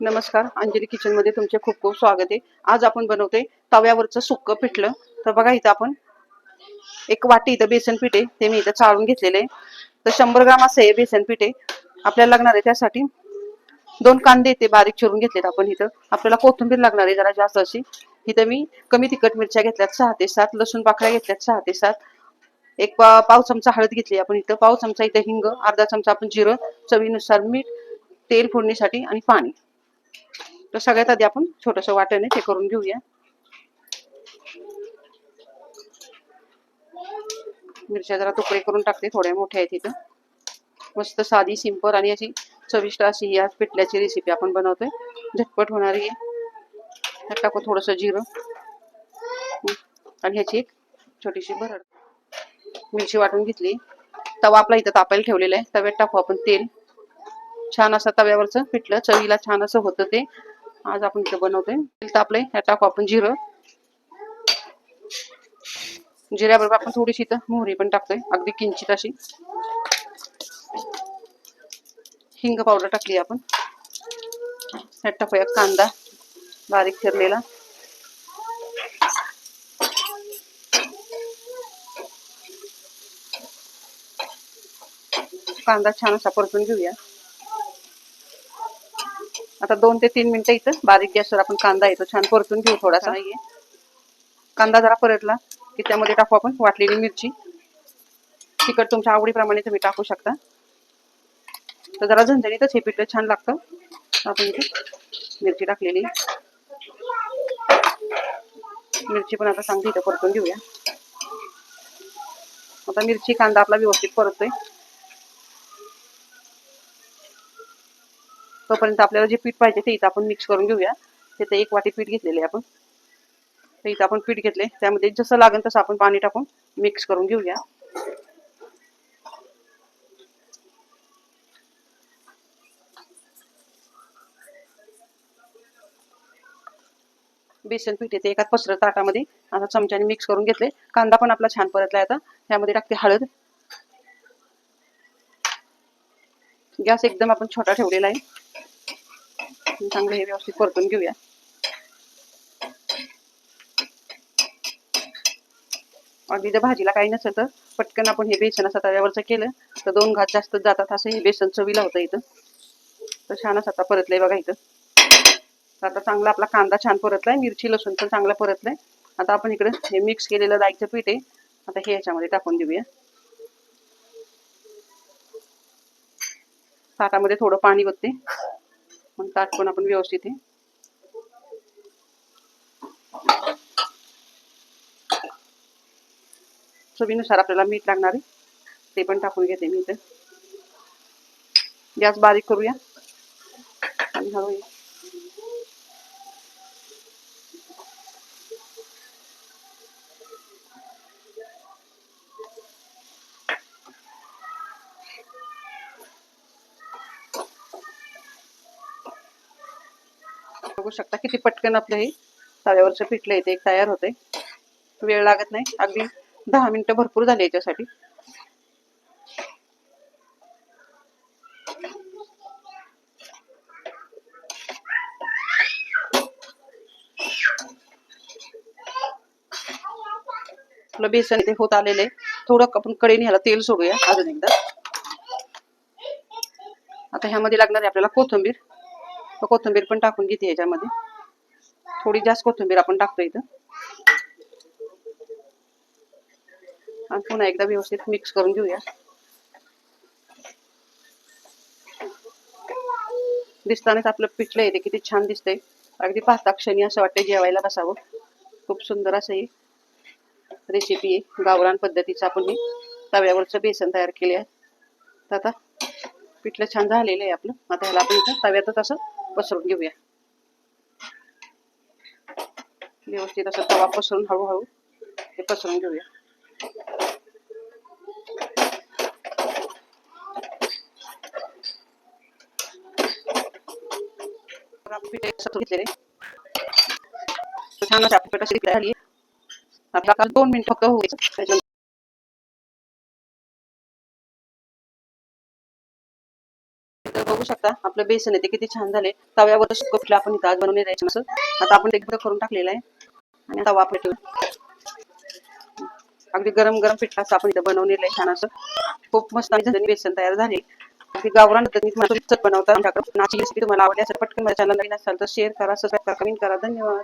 नमस्कार अंजली किचनमध्ये तुमचे खूप खूप स्वागत आहे. आज आपण बनवतोय तव्यावरचं सुक्क पिठलं. तर बघा इथं आपण एक वाटी इथं बेसन पीठ आहे ते मी इथं चाळून घेतलेले तर शंभर ग्राम असं आहे बेसन पीठ आहे. आपल्याला लागणार आहे त्यासाठी दोन कांदे ते बारीक चिरून घेतलेत आपण इथं. आपल्याला कोथिंबीर लागणार आहे जरा जास्त अशी. इथं मी कमी तिखट मिरच्या घेतल्यात सहा ते सात. लसूण पाकळ्या घेतल्यात सहा ते सात. एक पा- पाव चमचा हळद घेतली आपण इथं. पाव चमचा इथं हिंग अर्धा चमचा आपण जिरं चवीनुसार मीठ तेल फोडणीसाठी आणि पाणी. तर सगळ्यात आधी आपण छोटस वाट्याने ते करून घेऊया. मिरच्या जरा तुकडे करून टाकते थोड्या मोठ्या आहेत इथं. मस्त साधी सिंपल आणि अशी चविष्ट अशी ही आज पिठल्याची रेसिपी आपण बनवतोय. झटपट होणारी आहे. टाकू थोडस जिरं. आणि ह्याची एक छोटीशी भरड. मिरची वाटून घेतली. तवा आपला इथं तापायला ठेवलेला आहे. तव्यात टाकू आपण तेल. छान असं तव्यावरचं पिठलं चवीला छान असं होतं ते. आज आपण इथं बनवतोय. तेल तापलंय ह्यात टाकू आपण जिरं. जिऱ्याबरोबर आपण थोडीशी इथं मोहरी पण टाकतोय अगदी किंचित अशी. हिंग पावडर टाकली आपण. ह्यात टाकूया कांदा बारीक चिरलेला. कांदा छान असा परतून घेऊया. आता दोन ते तीन मिनिटं इथं बारीक गॅसवर आपण कांदा येतो छान परतून घेऊ थोडासा. कांदा जरा परतला की त्यामध्ये टाकू आपण वाटलेली मिरची. तिखट तुमच्या आवडीप्रमाणे तुम्ही टाकू शकता. तर जरा झणझणीतच हे पिठलं छान लागतं. आपण इथे मिरची टाकलेली. मिरची पण आता चांगली इथं परतून घेऊया. आता मिरची कांदा आपला व्यवस्थित परततोय. तोपर्यंत आपल्याला जे पीठ पाहिजे ते इथं आपण मिक्स करून घेऊया. तिथे एक वाटी पीठ घेतलेले आपण. तर इथं आपण पीठ घेतले त्यामध्ये जसं लागेल तसं आपण पाणी टाकून मिक्स करून घेऊया. बेसन पीठ येते एका पसरत ताटामध्ये. आता चमच्याने मिक्स करून घेतले कांदा पण आपला छान परतलाय आता. त्यामध्ये टाकते हळद. गॅस एकदम आपण छोटा ठेवलेला आहे. चांगलं हे व्यवस्थित परतून घेऊया. अगदी जर भाजीला काही नसेल तर पटकन आपण हे बेसन असं तव्यावरचं केलं तर दोन घात जास्त जातात असं हे बेसन चवीला होतं इथं. तर छान असं आता परतलंय बघा इथं. आता चांगला आपला कांदा छान परतलाय मिरची लसूण पण चांगला परतलाय. आता आपण इकडे हे मिक्स केलेलं दाईचं पीठ आहे आता हे याच्यामध्ये टाकून देऊया. ताटामध्ये थोडं पाणी बघते मग ताट पण आपण व्यवस्थित आहे चवीनुसार आपल्याला मीठ लागणार आहे. ते पण टाकून घेते मी इथं. गॅस बारीक करूया. आणि हळूया बघू शकता किती पटकन आपलं हे तव्यावरचं पिठलं येते एक तयार होते वेळ लागत नाही. अगदी दहा मिनिटं भरपूर झाली याच्यासाठी. आपलं बेसन इथे होत आलेले थोडं आपण कडेने ह्याला तेल सोडूया अजून एकदा. आता ह्यामध्ये लागणार आहे आपल्याला कोथिंबीर. कोथिंबीर पण टाकून घेते ह्याच्यामध्ये थोडी जास्त कोथिंबीर आपण टाकतो इथं. आणि पुन्हा एकदा व्यवस्थित मिक्स करून घेऊया. दिसतानाच आपलं पिठलं येते किती छान दिसतंय. अगदी पाहता क्षणी असं वाटतं जेवायला बसावं. खूप सुंदर असं ही रेसिपी आहे. गावरान पद्धतीचं आपण मी तव्यावरचं बेसन तयार केले आहे तर आता पिठलं छान झालेलं आहे आपलं. आता ह्याला आपण इथं तव्यातच असं पसरून घेऊया. व्यवस्थित असं तवा पसरून हळूहळू ते पसरून घेऊया. छान असं आपली झाली. आपला काल दोन मिनिट फक्त होऊ बघू शकता. आपलं बेसन आहे ते किती छान झाले तव्यावर सुक्क पिठलं आपण इथं आज बनवून द्यायचं असं. आता आपण एकदा करून टाकलेलं आहे. आणि तवा आपण ठेवू अगदी गरम गरम पिठलं असं आपण इथं बनवलेलं आहे छान असं. खूप मस्त आणि बेसन तयार झाले. अगदी गावरान पद्धतीने तुम्हाला बनवता. आमच्याकडे नाची रेसिपी तुम्हाला आवडली असेल पटकन माझ्या चॅनल नवीन असाल तर शेअर करा सबस्क्राईब करा कमेंट करा. धन्यवाद.